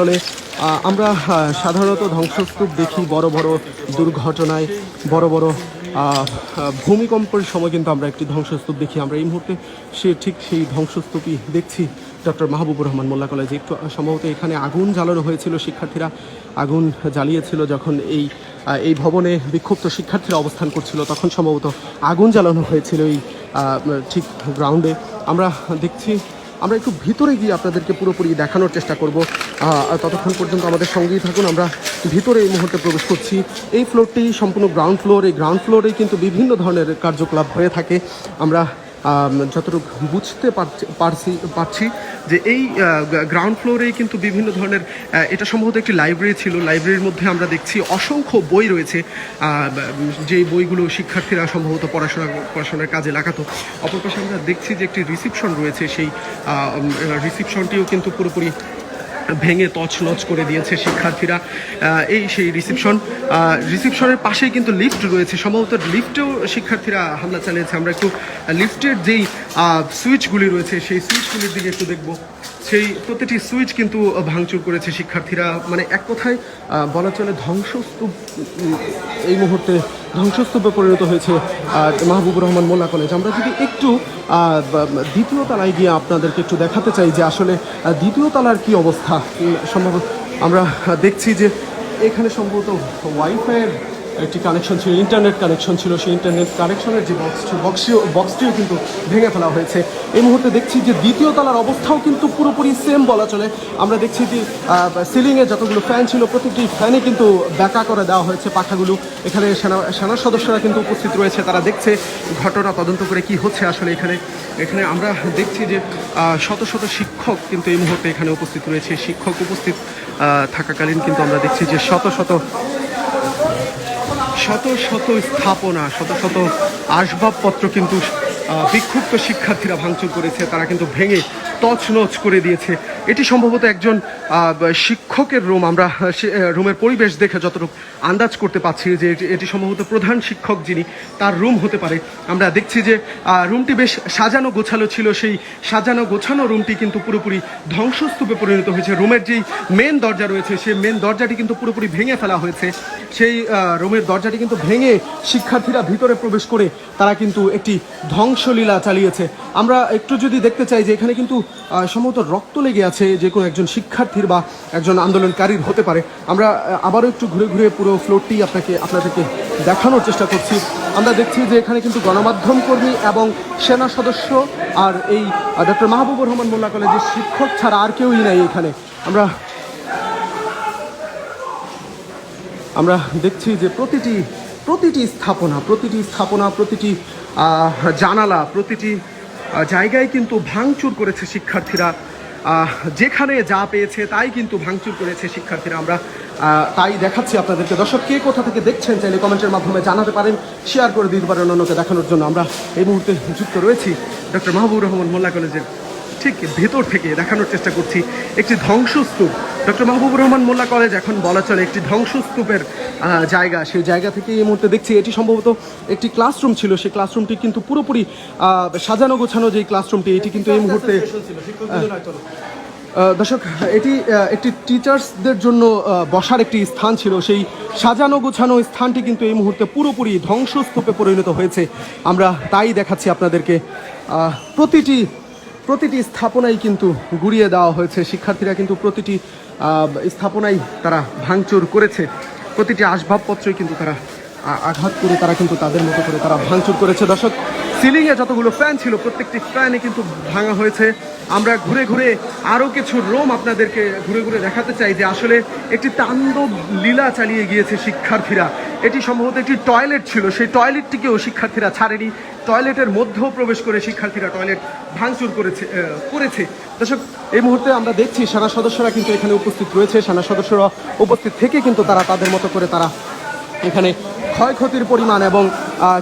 আসলে আমরা সাধারণত ধ্বংসস্তূপ দেখি বড় বড় দুর্ঘটনায়, বড় বড় ভূমিকম্পের সময় কিন্তু আমরা একটি ধ্বংসস্তূপ দেখি। আমরা এই মুহূর্তে সে ঠিক সেই ধ্বংসস্তূপই দেখছি। ডক্টর মাহবুবুর রহমান মোল্লা কলেজে একটু সম্ভবত এখানে আগুন জ্বালানো হয়েছিল, শিক্ষার্থীরা আগুন জ্বালিয়েছিল যখন এই এই ভবনে বিক্ষুব্ধ শিক্ষার্থীরা অবস্থান করছিল, তখন সম্ভবত আগুন জ্বালানো হয়েছিল এই ঠিক গ্রাউন্ডে আমরা দেখছি আমরা একটু ভিতরে গিয়ে আপনাদেরকে পুরোপুরি দেখানোর চেষ্টা করব। ততক্ষণ পর্যন্ত আমাদের সঙ্গেই থাকুন আমরা ভিতরে এই মুহূর্তে প্রবেশ করছি। এই ফ্লোরটি সম্পূর্ণ গ্রাউন্ড ফ্লোর এই গ্রাউন্ড ফ্লোরে কিন্তু বিভিন্ন ধরনের কার্যকলাপ হয়ে থাকে। আমরা আম, যতটুকু বুঝতে পারছি পারছি পারছি যে এই গ্রাউন্ড ফ্লোরেই কিন্তু বিভিন্ন ধরনের এটা সম্ভবত একটি লাইব্রেরি ছিল। লাইব্রেরির মধ্যে আমরা দেখছি অসংখ্য বই রয়েছে। যে বইগুলো শিক্ষার্থীরা সম্ভবত পড়াশোনা, পড়াশোনার কাজে লাগাতো। অপর পাশে আমরা দেখছি যে একটি রিসিপশন রয়েছে। সেই রিসিপশনটিও কিন্তু পুরোপুরি ভেঙে তছনছ করে দিয়েছে শিক্ষার্থীরা। এই সেই রিসিপশন রিসিপশনের পাশেই কিন্তু লিফট রয়েছে। সম্ভবত লিফটেও শিক্ষার্থীরা হামলা চালিয়েছে। আমরা একটু লিফটের যেই সুইচগুলি রয়েছে, সেই সুইচগুলির দিকে একটু দেখব। সেই প্রতিটি সুইচ কিন্তু ভাঙচুর করেছে শিক্ষার্থীরা। মানে এক কথায় বলা চলে ধ্বংসস্তূপ এই মুহূর্তে ধ্বংসস্তূপে পরিণত হয়েছে মাহবুবুর রহমান মোল্লা কলেজ। আমরা যদি একটু দ্বিতীয় তলায় গিয়ে আপনাদেরকে একটু দেখাতে চাই যে আসলে দ্বিতীয় তলার কি অবস্থা। সম্ভবত আমরা দেখছি যে এখানে সম্ভবত ওয়াইফাইয়ের একটি কানেকশন ছিল ইন্টারনেট কানেকশন ছিল, সেই ইন্টারনেট কানেকশনের যে বক্সটি বক্সটিও বক্সটিও কিন্তু ভেঙে ফেলা হয়েছে। এই মুহূর্তে দেখছি যে দ্বিতীয় তলার অবস্থাও কিন্তু পুরোপুরি সেম বলা চলে। আমরা দেখছি যে সিলিংয়ে যতগুলো ফ্যান ছিল, প্রতিটি ফ্যানে কিন্তু ব্যাকা করে দেওয়া হয়েছে পাখাগুলো। এখানে সেনা সেনা সদস্যরা কিন্তু উপস্থিত রয়েছে, তারা দেখছে ঘটনা তদন্ত করে কি হচ্ছে আসলে এখানে। এখানে আমরা দেখছি যে শত শত শিক্ষক কিন্তু এই মুহূর্তে এখানে উপস্থিত রয়েছে। শিক্ষক উপস্থিত থাকাকালীন কিন্তু আমরা দেখছি যে শত শত শত শত স্থাপনা, শত শত আসবাবপত্র কিন্তু বিক্ষুব্ধ শিক্ষার্থীরা ভাঙচুর করেছে। তারা কিন্তু ভেঙে তছনছ করে দিয়েছে। এটি সম্ভবত একজন শিক্ষকের রুম। আমরা রুমের পরিবেশ দেখে যতটুকু আন্দাজ করতে পারছি যে এটি- সম্ভবত প্রধান শিক্ষক যিনি, তার রুম হতে পারে। আমরা দেখছি যে রুমটি বেশ সাজানো গোছালো ছিল। সেই সাজানো গোছানো রুমটি কিন্তু পুরোপুরি ধ্বংসস্তূপে পরিণত হয়েছে। রুমের যেই মেন দরজা রয়েছে, সেই মেন দরজাটি কিন্তু পুরোপুরি ভেঙে ফেলা হয়েছে। সেই রুমের দরজাটি কিন্তু ভেঙে শিক্ষার্থীরা ভিতরে প্রবেশ করে তারা কিন্তু একটি ধ্বংসলীলা চালিয়েছে। আমরা একটু যদি দেখতে চাই যে এখানে কিন্তু সম্ভবত রক্ত লেগে আছে। যে কোনো একজন শিক্ষার্থীর বা একজন আন্দোলনকারীর হতে পারে। আমরা আবারও একটু ঘুরে ঘুরে পুরো ফ্লোরটি আপনাকে, আপনাদেরকে দেখানোর চেষ্টা করছি। আমরা দেখছি যে এখানে কিন্তু গণমাধ্যম কর্মী এবং সেনা সদস্য আর এই ডক্টর মাহবুবুর রহমান মোল্লা কলেজের শিক্ষক ছাড়া আর কেউই নাই এখানে। আমরা আমরা দেখছি যে প্রতিটি প্রতিটি স্থাপনা প্রতিটি স্থাপনা, প্রতিটি জানালা, প্রতিটি জায়গায় কিন্তু ভাঙচুর করেছে শিক্ষার্থীরা। যেখানে যা পেয়েছে তাই কিন্তু ভাঙচুর করেছে শিক্ষার্থীরা। আমরা তাই দেখাচ্ছি আপনাদেরকে। দর্শক, কে কোথা থেকে দেখছেন চাইলে কমেন্টের মাধ্যমে জানাতে পারেন, শেয়ার করে দিতে পারেন অন্যকে দেখানোর জন্য। আমরা এই মুহূর্তে যুক্ত রয়েছি ডক্টর মাহবুব রহমান মোল্লা কলেজের ঠিক ভেতর থেকে দেখানোর চেষ্টা করছি। একটি ধ্বংসস্তূপ ডক্টর মাহবুবুর রহমান মোল্লা কলেজ এখন বলা চলে একটি ধ্বংসস্তূপের জায়গা। সেই জায়গা থেকে এই মুহূর্তে দেখছি এটি সম্ভবত একটি ক্লাসরুম ছিল। সেই ক্লাসরুমটি কিন্তু পুরোপুরি সাজানো গোছানো যে ক্লাসরুমটি, এটি কিন্তু এই মুহূর্তে দর্শক, এটি একটি টিচার্সদের জন্য বসার একটি স্থান ছিল। সেই সাজানো গোছানো স্থানটি কিন্তু এই মুহূর্তে পুরোপুরি ধ্বংসস্তূপে পরিণত হয়েছে। আমরা তাই দেখাচ্ছি আপনাদেরকে প্রতিটি প্রতিটি স্থাপনাই কিন্তু গুড়িয়ে দেওয়া হয়েছে। শিক্ষার্থীরা কিন্তু প্রতিটি স্থাপনাই তারা ভাঙচুর করেছে। প্রতিটি আসবাবপত্রই কিন্তু তারা আঘাত করে তারা কিন্তু তাদের মতো করে তারা ভাঙচুর করেছে। দর্শক, সিলিংয়ে যতগুলো ফ্যান ছিল, প্রত্যেকটি ফ্যানই কিন্তু ভাঙা হয়েছে। আমরা ঘুরে ঘুরে আরও কিছু রোম আপনাদেরকে ঘুরে ঘুরে দেখাতে চাই যে আসলে একটি তাণ্ডব লীলা চালিয়ে গিয়েছে শিক্ষার্থীরা। এটি সম্ভবত একটি টয়লেট ছিল। সেই টয়লেটটিকেও শিক্ষার্থীরা ছাড়েনি। টয়লেটের মধ্যেও প্রবেশ করে শিক্ষার্থীরা টয়লেট ভাঙচুর করেছে করেছে। দর্শক, এই মুহূর্তে আমরা দেখছি সেনা সদস্যরা কিন্তু এখানে উপস্থিত রয়েছে। সেনা সদস্যরা উপস্থিত থেকে কিন্তু তারা তাদের মতো করে তারা এখানে ক্ষয়ক্ষতির পরিমাণ এবং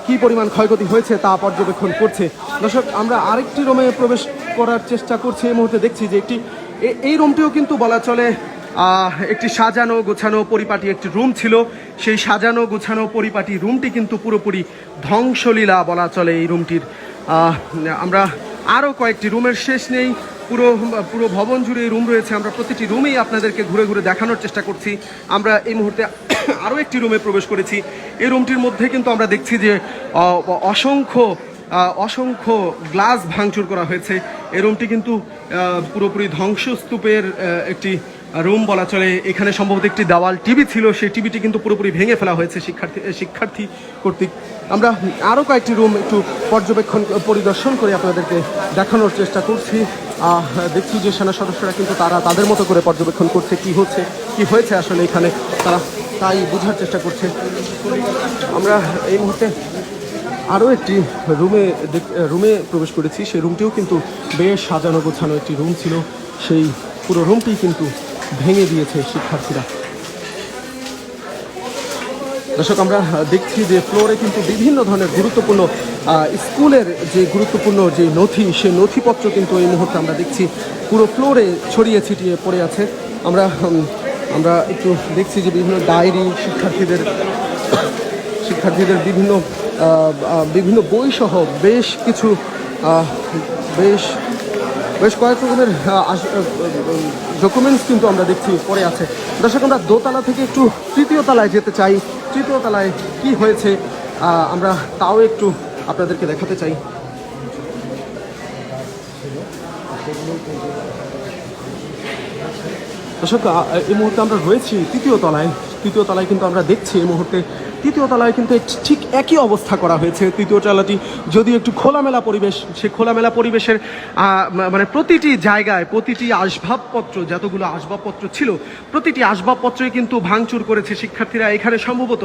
কি পরিমাণ ক্ষয়ক্ষতি হয়েছে তা পর্যবেক্ষণ করছে। দর্শক, আমরা আরেকটি রুমে প্রবেশ করার চেষ্টা করছি। এই মুহূর্তে দেখছি যে একটি এই রুমটিও কিন্তু বলা চলে একটি সাজানো গোছানো পরিপাটি একটি রুম ছিল। সেই সাজানো গোছানো পরিপাটি রুমটি কিন্তু পুরোপুরি ধ্বংসলীলা বলা চলে এই রুমটির। আমরা আরও কয়েকটি রুমের শেষ নেই। পুরো পুরো ভবন জুড়ে রুম রয়েছে। আমরা প্রতিটি রুমেই আপনাদেরকে ঘুরে ঘুরে দেখানোর চেষ্টা করছি। আমরা এই মুহূর্তে আরও একটি রুমে প্রবেশ করেছি। এই রুমটির মধ্যে কিন্তু আমরা দেখছি যে অসংখ্য অসংখ্য গ্লাস ভাঙচুর করা হয়েছে। এই রুমটি কিন্তু পুরোপুরি ধ্বংসস্তূপের একটি রুম বলা চলে। এখানে সম্ভবত একটি দেওয়াল টিভি ছিল। সেই টিভিটি কিন্তু পুরোপুরি ভেঙে ফেলা হয়েছে শিক্ষার্থী শিক্ষার্থী কর্তৃক। আমরা আরও কয়েকটি রুম একটু পর্যবেক্ষণ, পরিদর্শন করে আপনাদেরকে দেখানোর চেষ্টা করছি। দেখছি যে সেনা সদস্যরা কিন্তু তারা তাদের মতো করে পর্যবেক্ষণ করছে কি হচ্ছে, কি হয়েছে আসলে এখানে। তারা তাই বোঝার চেষ্টা করছে। আমরা এই মুহূর্তে আরও একটি রুমে রুমে প্রবেশ করেছি। সেই রুমটিও কিন্তু বেশ সাজানো গোছানো একটি রুম ছিল। সেই পুরো রুমটি কিন্তু ভেঙে দিয়েছে শিক্ষার্থীরা। দর্শক, আমরা দেখছি যে ফ্লোরে কিন্তু বিভিন্ন ধরনের গুরুত্বপূর্ণ স্কুলের যে গুরুত্বপূর্ণ যে নথি সেই নথিপত্র কিন্তু এই মুহূর্তে আমরা দেখছি পুরো ফ্লোরে ছড়িয়ে ছিটিয়ে পড়ে আছে। আমরা আমরা একটু দেখছি যে বিভিন্ন ডায়েরি শিক্ষার্থীদের শিক্ষার্থীদের বিভিন্ন বিভিন্ন বই সহ বেশ কিছু বেশ বেশ কয়েক রকমের ডকুমেন্টস কিন্তু আমরা দেখছি পড়ে আছে। দর্শক, আমরা দোতলা থেকে একটু তৃতীয় তলায় যেতে চাই। তৃতীয় তলায় কি হয়েছে আমরা তাও একটু আপনাদেরকে দেখাতে চাই। দর্শক এই মুহূর্তে আমরা রয়েছি তৃতীয় তলায়। তৃতীয় তলায় কিন্তু আমরা দেখছি এই মুহূর্তে তৃতীয় তলায় কিন্তু ঠিক একই অবস্থা করা হয়েছে। তৃতীয় তলাটি যদি একটু খোলামেলা পরিবেশ, সে খোলামেলা পরিবেশের মানে প্রতিটি জায়গায় প্রতিটি আসবাবপত্র, যতগুলো আসবাবপত্র ছিল, প্রতিটি আসবাবপত্রই কিন্তু ভাঙচুর করেছে শিক্ষার্থীরা। এখানে সম্ভবত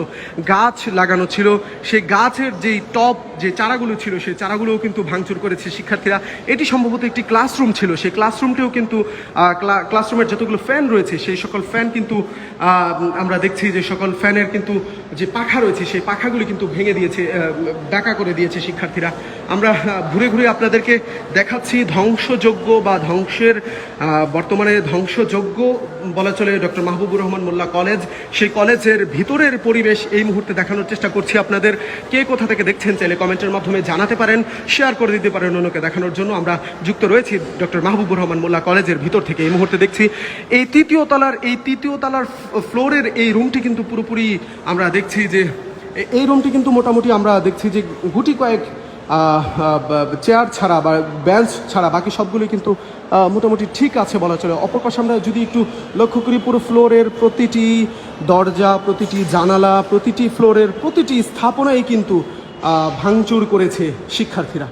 গাছ লাগানো ছিল। সেই গাছের যেই টপ যে চারাগুলো ছিল সেই চারাগুলোও কিন্তু ভাঙচুর করেছে শিক্ষার্থীরা। এটি সম্ভবত একটি ক্লাসরুম ছিল। সেই ক্লাসরুমটিও কিন্তু ক্লাসরুমের যতগুলো ফ্যান রয়েছে, সেই সকল ফ্যান কিন্তু আমরা দেখছি যে সকল ফ্যানের কিন্তু যে পাখা রয়েছে, সেই পাখাগুলি কিন্তু ভেঙে দিয়েছে ডাকা করে দিয়েছে শিক্ষার্থীরা। আমরা ঘুরে ঘুরে আপনাদেরকে দেখাচ্ছি ধ্বংসযোগ্য বা ধ্বংসের বর্তমানে ধ্বংসযোগ্য বলা চলে ডক্টর মাহবুবুর রহমান মোল্লা কলেজ। সেই কলেজের ভিতরের পরিবেশ এই মুহূর্তে দেখানোর চেষ্টা করছি আপনাদের। কে কোথা থেকে দেখছেন চাইলে কমেন্টের মাধ্যমে জানাতে পারেন, শেয়ার করে দিতে পারেন অন্যকে দেখানোর জন্য। আমরা যুক্ত রয়েছি ডক্টর মাহবুবুর রহমান মোল্লা কলেজের ভিতর থেকে এই মুহূর্তে দেখছি। এই তৃতীয় তলার, এই তৃতীয় তলার ফ্লোরের এই রুমটি কিন্তু পুরোপুরি আমরা দেখছি যে এই রুমটি কিন্তু মোটামুটি আমরা দেখছি যে গুটি কয়েক চেয়ার ছাড়া বা বেঞ্চ ছাড়া বাকি সবগুলি কিন্তু মোটামুটি ঠিক আছে বলা চলে। অপর পাশে আমরা যদি একটু লক্ষ্য করি, পুরো ফ্লোরের প্রতিটি দরজা, প্রতিটি জানালা, প্রতিটি ফ্লোরের প্রতিটি স্থাপনাই কিন্তু ভাঙচুর করেছে শিক্ষার্থীরা।